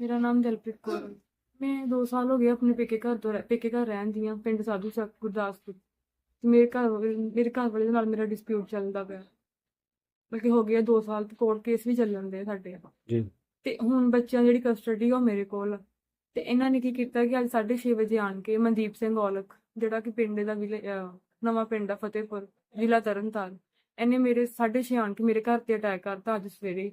ਮੇਰਾ ਨਾਮ ਦਿਲਪ੍ਰੀਤ ਕੌਰ ਹੈ। ਮੈਂ 2 ਸਾਲ ਹੋ ਗਏ ਆਪਣੇ ਪੇਕੇ ਘਰ ਤੋਂ ਰਹਿ- ਪੇਕੇ ਘਰ ਰਹਿੰਦੀ ਹਾਂ ਪਿੰਡ ਸਾਧੂ ਚੱਕ ਗੁਰਦਾਸਪੁਰ। ਤੇ ਮੇਰੇ ਘਰ ਵਾਲੇ- ਮੇਰੇ ਘਰ ਵਾਲੇ ਦੇ ਨਾਲ ਮੇਰਾ ਡਿਸਪਿਊਟ ਚੱਲਦਾ ਪਿਆ। ਬਲਕਿ ਹੋ ਗਿਆ 2 ਸਾਲ ਤੇ ਕੋਰਟ ਕੇਸ ਵੀ ਚੱਲਣ ਦੇ ਸਾਡੇ। ਜੀ। ਤੇ ਹੁਣ ਬੱਚਿਆਂ ਦੀ ਜਿਹੜੀ ਕਸਟਡੀ ਉਹ ਮੇਰੇ ਕੋਲ ਆ। ਤੇ ਇਹਨਾਂ ਨੇ ਕੀ ਕੀਤਾ ਕਿ ਅੱਜ 6:30 ਵਜੇ ਆਣ ਕੇ ਮਨਦੀਪ ਸਿੰਘ ਔਲਖ ਜਿਹੜਾ ਕਿ ਪਿੰਡ ਦਾ ਵਿਲੇ- ਅਹ ਨਵਾਂ ਪਿੰਡ ਆ ਫਤਿਹਪੁਰ ਜ਼ਿਲ੍ਹਾ ਤਰਨਤਾਰਨ ਇਹਨੇ ਮੇਰੇ 6:30 ਆਣ ਕੇ ਮੇਰੇ ਘਰ ਤੇ ਅਟੈਕ ਕਰਤਾ ਅੱਜ ਸਵੇਰੇ।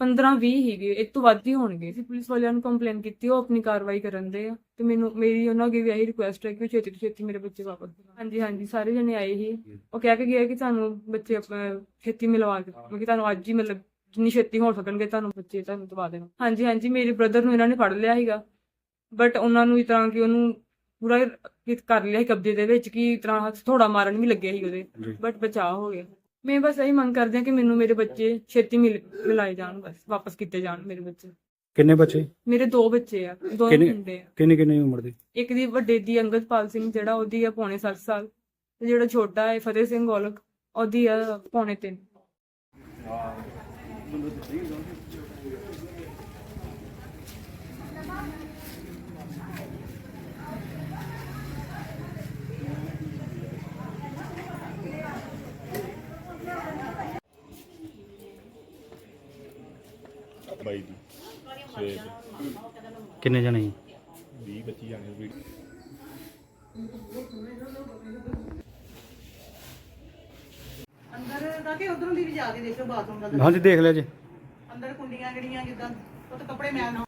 15 20 ਹੀਗੇ ਇਹ ਤੋਂ ਵੱਧ ਹੀ ਹੋਣਗੇ। ਅਸੀਂ ਪੁਲਿਸ ਵਾਲਿਆਂ ਨੂੰ ਕੰਪਲੇਨ ਕੀਤੀ ਉਹ ਆਪਣੀ ਕਾਰਵਾਈ ਕਰਨ ਦੇ ਆ। ਤੇ ਮੈਨੂੰ ਮੇਰੀ ਉਹਨਾਂ ਅੱਗੇ ਵੀ ਇਹੀ ਰਿਕੁਐਸਟ ਹੈ ਕਿ ਉਹ ਛੇਤੀ ਤੋਂ ਛੇਤੀ ਮੇਰੇ ਬੱਚੇ ਵਾਪਸ ਦਿਵਾਉਣ। ਹਾਂਜੀ ਹਾਂਜੀ ਸਾਰੇ ਜਣੇ ਆਏ ਹੀ ਉਹ ਕਹਿ ਕੇ ਗਏ ਕਿ ਤੁਹਾਨੂੰ ਬੱਚੇ ਅਹ, ਛੇਤੀ ਮਿਲਵਾ ਕੇ ਕਿ ਤੁਹਾਨੂੰ ਅੱਜ ਹੀ ਮਤਲਬ ਜਿੰਨੀ ਛੇਤੀ ਹੋ ਸਕਣਗੇ ਤੁਹਾਨੂੰ ਬੱਚੇ ਤੁਹਾਨੂੰ ਦਵਾ ਦੇਣਾ। ਹਾਂਜੀ ਹਾਂਜੀ ਮੇਰੇ ਬ੍ਰਦਰ ਨੂੰ ਇਹਨਾਂ ਨੇ ਫੜ ਲਿਆ ਸੀਗਾ। ਬਟ ਉਹਨਾਂ ਨੂੰ ਇਸ ਤਰ੍ਹਾਂ ਕਿ ਉਹਨੂੰ ਪੂਰਾ ਕਰ ਲਿਆ ਸੀ ਕਬਜ਼ੇ ਦੇ ਵਿੱਚ ਕਿ ਇਸ ਤਰ੍ਹਾਂ ਥੋੜਾ ਮਾਰਨ ਵੀ ਲੱਗਿਆ ਸੀ ਉਹਦੇ। ਬਟ ਬਚਾਅ ਹੋ ਗਿਆ। ਮੈਂ ਬਸ ਇਹੀ ਮੰਗ ਕਰਦੀ ਹਾਂ ਕਿ ਮੈਨੂੰ ਮੇਰੇ ਬੱਚੇ ਛੇਤੀ ਮਿਲ ਮਿਲਾਏ ਜਾਣ ਬਸ ਵਾਪਸ ਕੀਤੇ ਜਾਣ ਮੇਰੇ ਬੱਚੇ। ਕਿੰਨੇ ਬੱਚੇ? ਮੇਰੇ ਦੋ ਬੱਚੇ ਆ ਦੋਵੇਂ ਕਿੰਨੇ- ਮੁੰਡੇ ਆ। ਕਿੰਨੀ ਕਿੰਨੀ ਉਮਰ ਦੇ? ਇੱਕ ਦੀ ਵੱਡੇ ਦੀ ਅੰਗਦਪਾਲ ਸਿੰਘ ਜਿਹੜਾ ਉਹਦੀ ਆ ਪੌਣੇ 7 ਸਾਲ। ਤੇ ਜਿਹੜਾ ਛੋਟਾ ਹੈ ਫਤਿਹ ਸਿੰਘ ਗੋਲਕ ਉਹਦੀ ਆ ਪੌਣੇ 3 ਬਾਈ ਦੀ। ਸਵੇਰ ਕਿੰਨੇ ਜਣੇ ਸੀ 20 25 ਜਾਣੇ ਵੀ ਅੰਦਰ ਤਾਂ ਕਿ ਉਧਰੋਂ ਦੀ ਵੀ ਜਾ ਕੇ ਦੇਖੋ ਬਾਥਰੂਮ ਦਾ ਹਾਂਜੀ ਦੇਖ ਲਿਆ ਜੀ। ਅੰਦਰ ਕੁੰਡੀਆਂ ਜਿਹੜੀਆਂ ਜਿੱਦਾਂ ਉਹ ਤਾਂ ਕੱਪੜੇ ਮੈਲ ਨਾ